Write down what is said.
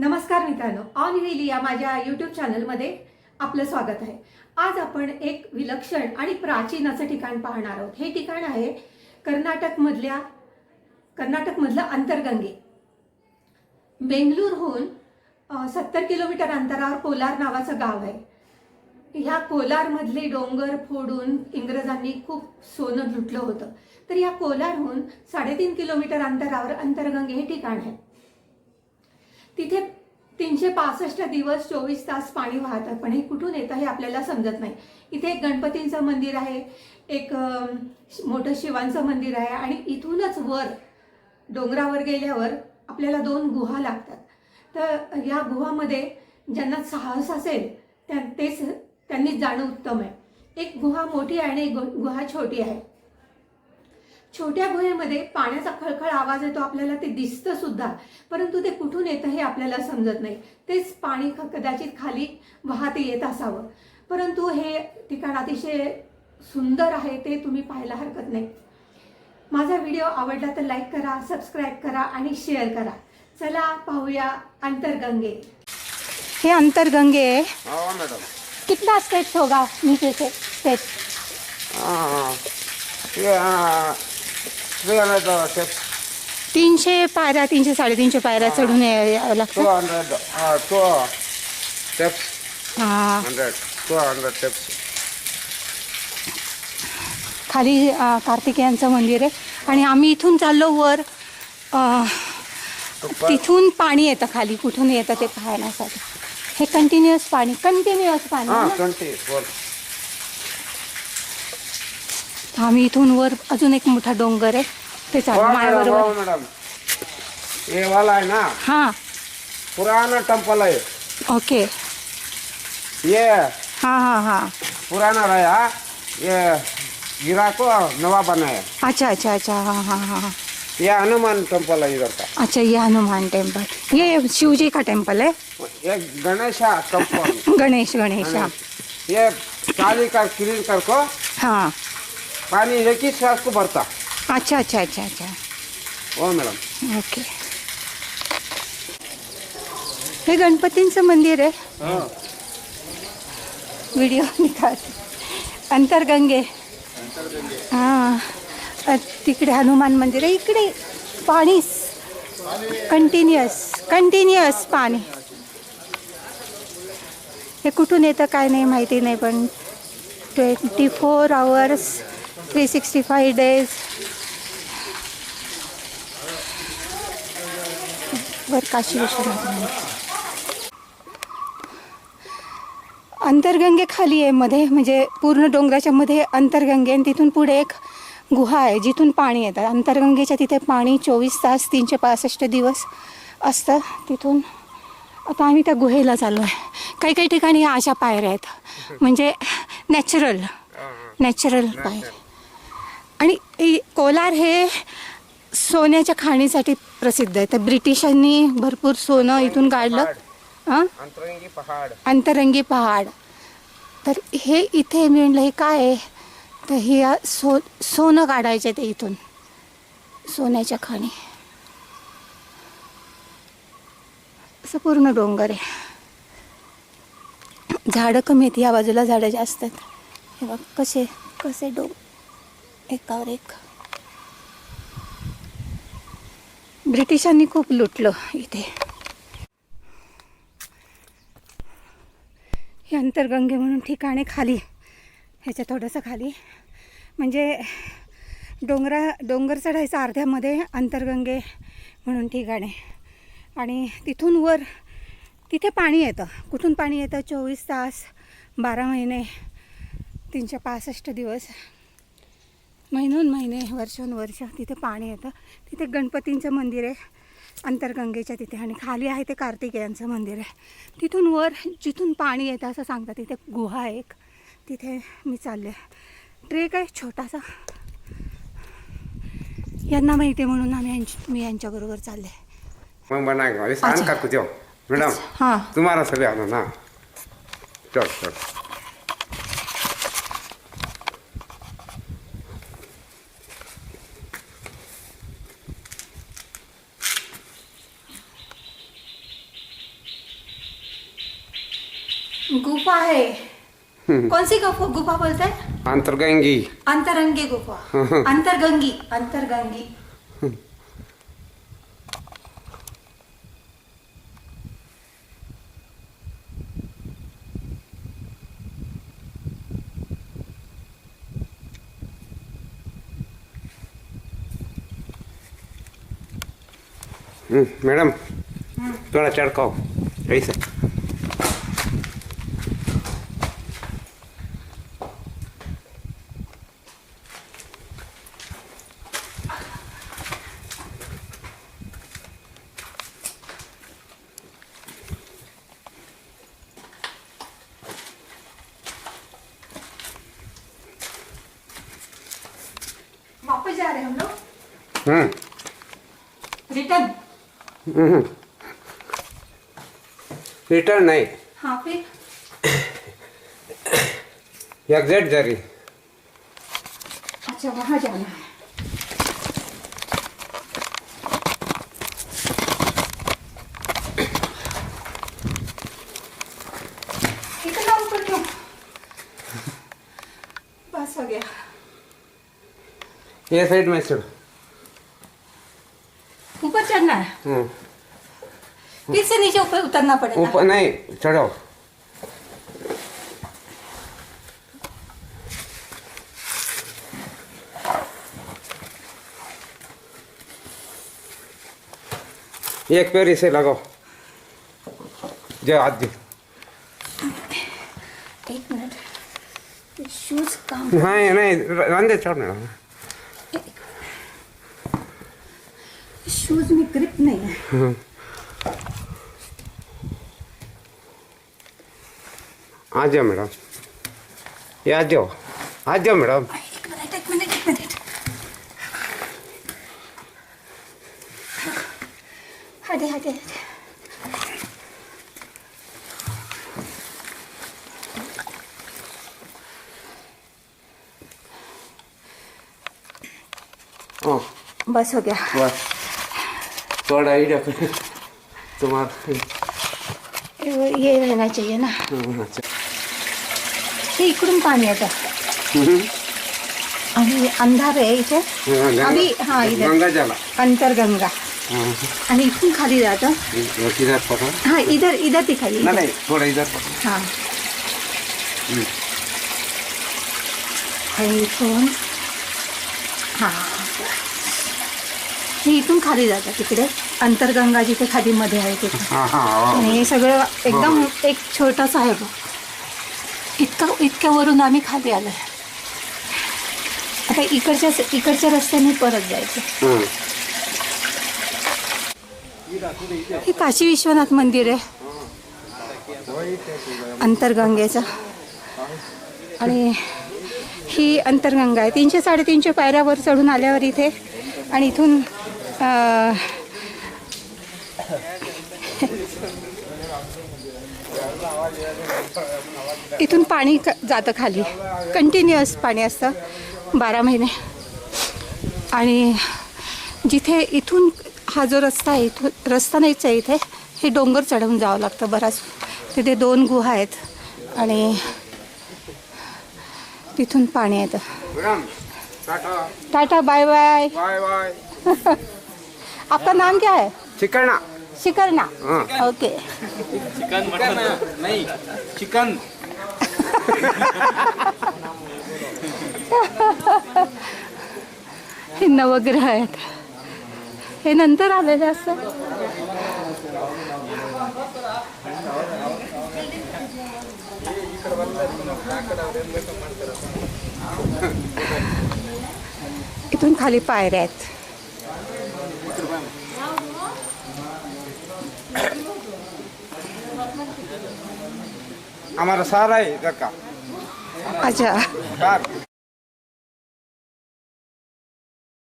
नमस्कार मित्रांनो on wheel या माझ्या यूट्यूब चॅनलमध्ये आपलं स्वागत आहे. आज आपण एक विलक्षण आणि प्राचीन असं ठिकाण पाहणार आहोत. हे ठिकाण आहे कर्नाटकमधल्या कर्नाटकमधलं अंतरगंगे. बेंगलुरहून सत्तर किलोमीटर अंतरावर कोलार नावाचं गाव आहे. ह्या कोलारमधले डोंगर फोडून इंग्रजांनी खूप सोनं लुटलं होतं. तर या कोलारहून साडेतीन किलोमीटर अंतरावर अंतरगंगे हे ठिकाण आहे. तिथे तीनशे पासष्ट दिवस चोवीस तास पाणी वाहतं पण हे कुठून येतं हे आपल्याला समजत नाही. इथे एक गणपतींचं मंदिर आहे एक मोठं शिवांचं मंदिर आहे आणि इथूनच वर डोंगरावर गेल्यावर आपल्याला दोन गुहा लागतात. तर या गुहामध्ये ज्यांना साहस असेल त्या तेच त्यांनीच जाणं उत्तम आहे. एक गुहा मोठी आहे आणि एक गुहा छोटी आहे. छोट्या गुहेमध्ये पाण्याचा खळखळ आवाज येतो आपल्याला ते दिसतं सुद्धा. परंतु ते कुठून येतं हे आपल्याला समजत नाही. तेच पाणी कदाचित खाली वाहत येत असावं. परंतु हे ठिकाण अतिशय सुंदर आहे ते तुम्ही पाहायला हरकत नाही. माझा व्हिडिओ आवडला तर लाईक करा सबस्क्राईब करा आणि शेअर करा. चला पाहूया अंतरगंगे. हे अंतरगंगे आहे हाँ मैडम. कितना स्टेप्स होगा नीचे से हाँ ये थ्री हंड्रेड स्टेप्स तीनशे पायऱ्या तीनशे साडेतीनशे पायऱ्या चढून या- यावं टू लागतं हंड्रेड टू स्टेप्स हा. हंड्रेड टू हंड्रेड स्टेप्स खाली अ, कार्तिकेयांचं मंदिर आहे. आणि आम्ही इथून चाललो वर. अ, तिथून पाणी येतं खाली. कुठून येतं ते पाहण्यासाठी. हे कंटिन्युअस पाणी. कंटिन्युअस पाणी आहे ना? ट्वेंटी फोर आम्ही इथून वर अजून एक मोठा डोंगर आहे. ते चालू मैडम. ये वाला है ना? हां. पुराना टेम्पल है ओके. ये. हां हां हां. पुराना रहा ये. गिरा को नवा बनाया अच्छा अच्छा अच्छा. हां हां हां ये हनुमान टेम्पल है इधर का? अच्छा ये हनुमान टेम्पल. ये शिवजी का टेम्पल है ये गणेश टेम्पल. गणेश गणेश हाँ. ये चाली का क्लीन कर को हाँ. पानी ही सांस को भरता. अच्छा अच्छा अच्छा अच्छा. हो मॅडम. ओके. हे गणपतींचं मंदिर आहे. व्हिडिओ निघाल अंतरगंगे. हां. अ, तिकडे हनुमान मंदिर आहे. इकडे पाणी कंटिन्युअस. कंटिन्युअस पाणी. हे कुठून येतं काय नाही माहिती नाही पण twenty four hours three sixty five days वर काशी विश्वनाथ अंतर्गंगे खाली आहे मध्ये म्हणजे पूर्ण डोंगराच्या मध्ये अंतरगंगे आणि तिथून पुढे एक गुहा आहे जिथून पाणी येतं. अंतरगंगेच्या तिथे पाणी चोवीस तास तीनशे पासष्ट दिवस असतं. तिथून आता आम्ही त्या गुहेला चाललो आहे. काही काही ठिकाणी अशा पायऱ्या आहेत. म्हणजे नॅचरल नॅचरल पायऱ्या. आणि कोलार हे सोन्याच्या खाणीसाठी प्रसिद्ध आहे. तर ब्रिटिशांनी भरपूर सोनं इथून काढलं. अंतरंगी पहाड़. अंतरंगी पहाड. तर हे इथे मी म्हणलं हे काय आहे? तर हे सो सोनं काढायचे ते इथून. सोन्याच्या खाणी. असं पूर्ण डोंगर आहे. झाडं कमी आहेत या बाजूला झाडं जास्त आहेत. हे बघ कसे कसे डोंग एकावर एक. ब्रिटिशांनी खूप लुटलं इथे. हे अंतरगंगे म्हणून ठिकाणे खाली. ह्याच्या थोडंसं खाली. म्हणजे डोंगरा डोंगर चढायचं अर्ध्यामध्ये अंतरगंगे म्हणून ठिकाणे. आणि तिथून वर तिथे पाणी येतं. कुठून पाणी येतं? चोवीस तास बारा महिने तीनशे पासष्ट दिवस. महिनोन महिने वर्षोन वर्ष तिथे पाणी येतं. तिथे गणपतींचं मंदिर आहे अंतरगंगेच्या तिथे आणि खाली आहे ते कार्तिकेयांचं मंदिर आहे. तिथून वर जिथून पाणी येतं असं सांगतात तिथे गुहा आहे एक. तिथे मी चालले. ट्रेक आहे छोटासा. यांना माहिती आहे म्हणून आम्ही मी यांच्याबरोबर चालले. मैं बनाएगा अरे शान अच्छा। कर कुछ मैडम हां. तुम्हारा सभी आना ना. चल चल. गुफा है। कौन सी गुफा गुफा बोलते हैं? अंतरगंगी। अंतरंगी गुफा। अंतरगंगी अंतरगंगी। हम्म, मैडम थोड़ा चढ़काओ ऐसे। लोग हम्म, रिटर्न हम्म। रिटर्न नहीं। हाँ फिर? एग्जैक्ट जरी। अच्छा वहाँ जाना है। इतना ऊपर क्यों? बस हो गया। ये साइड में चढ़ो फिर से नीचे ऊपर उतरना पड़ेगा। ऊपर नहीं चढ़ो। एक पैर इसे लगाओ। जो हाथ दो एक मिनट। शूज़ काम नहीं नहीं रंदे छोड़ने शूज में ग्रिप नहीं. है आ जाओ मैडम. ये आ जाओ आ जाओ मैडम. एक मिनट एक हटे हटे बस हो गया. बस. थोड़ा ही रखो तुम्हारा ये रहना चाहिए ना. हे इकडून पाणी येतं. आणि अंधार आहे इथे. अभी हाँ जला अंतरगंगा. आणि इथून खाली जातं. हाँ इधर इधर इधर. नहीं थोड़ा इधर हाँ. आणि इथून हां. हे इथून खाली जातं तिकडे. अंतरगंगा जिथे खालीमध्ये आहे तिथे. हाँ हाँ आणि हाँ. सगळं एकदम एक छोटासा आहे बघ. इतकं इतक्या वरून आम्ही खाली आलोय. आता इकडच्या इकडच्या रस्त्याने परत जायचं. हे काशी विश्वनाथ मंदिर आहे. अंतरगंगेचं. आणि ही अंतरगंगा आहे. तीनशे साडेतीनशे पायऱ्यावर चढून आल्यावर इथे. आणि इथून इथून पाणी क जातं खाली. कंटिन्युअस पाणी असतं. बारा महिने. आणि जिथे इथून हा जो रस्ता आहे इथून रस्ता नाहीच आहे इथे. हे डोंगर चढवून जावं लागतं बराच. तिथे दोन गुहा आहेत. आणि तिथून पाणी येतं. Tata. Bye bye bye bye आपका नाम क्या है? चिकना शिकरना। हाँ। ओके। Chicken mutton. नहीं चिकन। हे नवग्रह आहेत हे नंतर आलेले असतात इथून खाली पायऱ्या आहेत. हमारा सारा है इधर का अच्छा कार